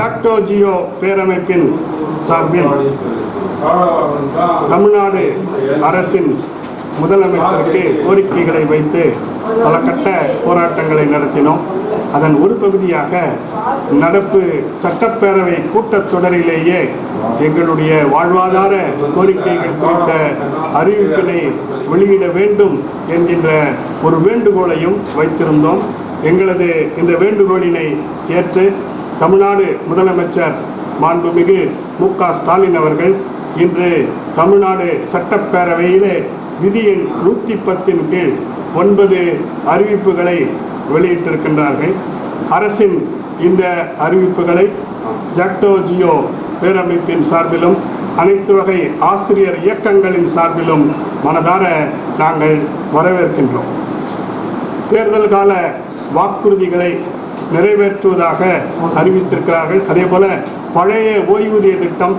ஜாக்டோ ஜியோ பேரமைப்பின் சார்பில் தமிழ்நாடு அரசின் முதலமைச்சருக்கு கோரிக்கைகளை வைத்து பல கட்ட போராட்டங்களை நடத்தினோம். அதன் ஒரு பகுதியாக நடப்பு சட்டப்பேரவை கூட்டத்தொடரிலேயே எங்களுடைய வாழ்வாதார கோரிக்கைகள் குறித்த அறிவிப்பினை வெளியிட வேண்டும் என்கின்ற ஒரு வேண்டுகோளையும் வைத்திருந்தோம். எங்களது இந்த வேண்டுகோளினை ஏற்று தமிழ்நாடு முதலமைச்சர் மாண்புமிகு மு க ஸ்டாலின் அவர்கள் இன்று தமிழ்நாடு சட்டப்பேரவையிலே விதி எண் நூற்றி பத்தின் கீழ் ஒன்பது அறிவிப்புகளை வெளியிட்டிருக்கின்றார்கள். அரசின் இந்த அறிவிப்புகளை ஜாக்டோ ஜியோ பேரமைப்பின் சார்பிலும் அனைத்து வகை ஆசிரியர் இயக்கங்களின் சார்பிலும் மனதார நாங்கள் வரவேற்கின்றோம். தேர்தல் கால வாக்குறுதிகளை நிறைவேற்றுவதாக அறிவித்திருக்கிறார்கள். அதே போல பழைய ஓய்வூதிய திட்டம்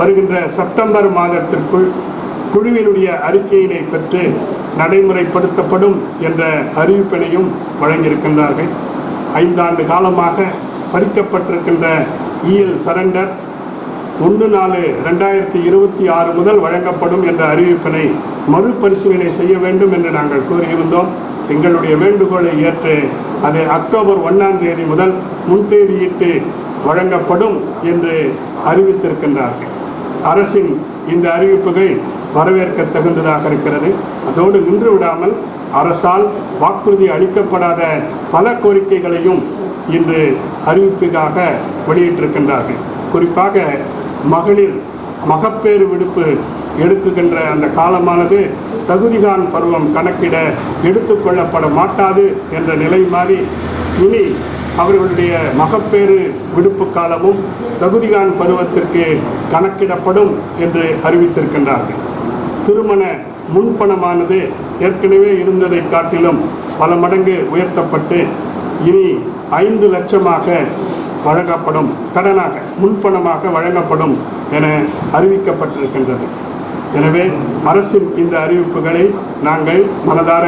வருகின்ற செப்டம்பர் மாதத்திற்குள் குழுவினுடைய அறிக்கையினை பெற்று நடைமுறைப்படுத்தப்படும் என்ற அறிவிப்பினையும் வழங்கியிருக்கின்றார்கள். ஐந்தாண்டு காலமாக பறிக்கப்பட்டிருக்கின்ற இஎல் சரண்டர் ஒன்று நாலு ரெண்டாயிரத்தி இருபத்தி ஆறு முதல் வழங்கப்படும் என்ற அறிவிப்பினை மறுபரிசீலனை செய்ய வேண்டும் என்று நாங்கள் கூறியிருந்தோம். எங்களுடைய வேண்டுகோளை ஏற்று அது அக்டோபர் ஒன்றாம் தேதி முதல் முன்தேதியிட்டு வழங்கப்படும் என்று அறிவித்திருக்கின்றார்கள். அரசின் இந்த அறிவிப்புகள் வரவேற்க தகுந்ததாக இருக்கிறது. அதோடு நின்று விடாமல் அரசால் வாக்குறுதி அளிக்கப்படாத பல கோரிக்கைகளையும் இன்று அறிவிப்புக்காக வெளியிட்டிருக்கின்றார்கள். குறிப்பாக மகளிர் மகப்பேறு விடுப்பு எடுக்குகின்ற அந்த காலமானது தகுதிகான் பருவம் கணக்கிட எடுத்துக்கொள்ளப்பட மாட்டாது என்ற நிலை மாறி இனி அவர்களுடைய மகப்பேறு விடுப்பு காலமும் தகுதிகான் பருவத்திற்கு கணக்கிடப்படும் என்று அறிவித்திருக்கின்றார்கள். திருமண முன்பணமானது ஏற்கனவே இருந்ததை காட்டிலும் பல மடங்கு உயர்த்தப்பட்டு இனி ஐந்து லட்சமாக வழங்கப்படும் கடனாக முன்பணமாக வழங்கப்படும் என அறிவிக்கப்பட்டிருக்கின்றது. எனவே அரசின் இந்த அறிவிப்புகளை நாங்கள் மனதார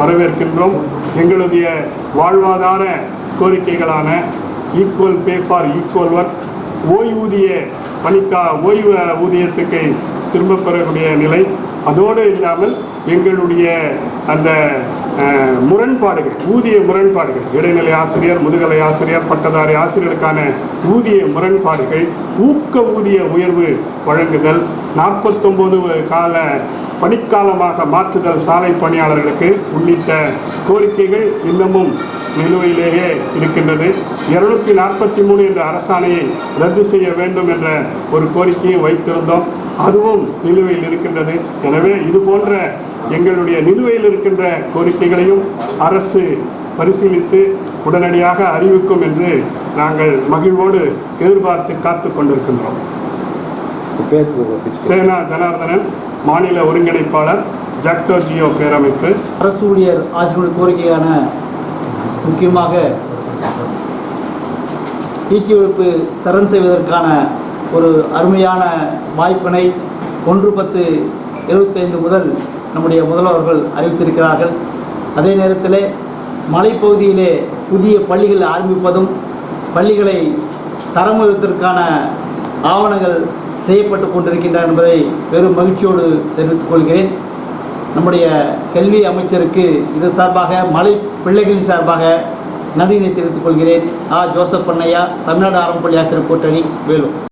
வரவேற்கின்றோம். எங்களுடைய வாழ்வாதார கோரிக்கைகளான equal pay for equal work ஓய்வூதிய பணிக்கா ஓய்வு ஊதியத்துக்கு திரும்ப பெறக்கூடிய நிலை. அதோடு இல்லாமல் எங்களுடைய அந்த முரண்பாடுகள் ஊதிய முரண்பாடுகள். இடைநிலை ஆசிரியர் முதுகலை ஆசிரியர் பட்டதாரி ஆசிரியர்களுக்கான ஊதிய முரண்பாடுகள் ஊக்க ஊதிய உயர்வு வழங்குதல் நாற்பத்தொம்போது கால பணிக்காலமாக மாற்றுதல் சாலை பணியாளர்களுக்கு உள்ளிட்ட கோரிக்கைகள் இன்னமும் நிலுவையிலேயே இருக்கின்றது. இருநூத்தி நாற்பத்தி மூணு என்ற அரசாணையை ரத்து செய்ய வேண்டும் என்ற ஒரு கோரிக்கையை வைத்திருந்தோம். அதுவும் நிலுவையில் இருக்கின்றது. எனவே இது போன்ற எங்களுடைய நிலுவையில் இருக்கின்ற கோரிக்கைகளையும் அரசு பரிசீலித்து உடனடியாக அறிவிக்கும் என்று நாங்கள் மகிழ்வோடு எதிர்பார்த்து காத்து கொண்டிருக்கின்றோம். சேனா ஜனார்தனன் மாநில ஒருங்கிணைப்பாளர் ஜாக்டோ ஜியோ பேரமைப்பு. அரசு ஊழியர் ஆசிரியர்கள் கோரிக்கையான முக்கியமாக ஈட்டி ஒழிப்பு சரண் செய்வதற்கான ஒரு அருமையான வாய்ப்பினை ஒன்று பத்து எழுபத்தைந்து முதல் நம்முடைய முதல்வர்கள் அறிவித்திருக்கிறார்கள். அதே நேரத்தில் மலைப்பகுதியிலே புதிய பள்ளிகள் ஆரம்பிப்பதும் பள்ளிகளை தரம் உயர்வதற்கான ஆவணங்கள் செய்யப்பட்டு கொண்டிருக்கின்றன என்பதை பெரும் மகிழ்ச்சியோடு தெரிவித்துக் கொள்கிறேன். நம்முடைய கல்வி அமைச்சருக்கு இது சார்பாக மலை பிள்ளைகளின் சார்பாக நன்றியினை தெரிவித்துக் கொள்கிறேன். ஆ. ஜோசப் பண்ணையா தமிழ்நாடு ஆரம்ப பள்ளி ஆசிரியர் கூட்டணி வேலூர்.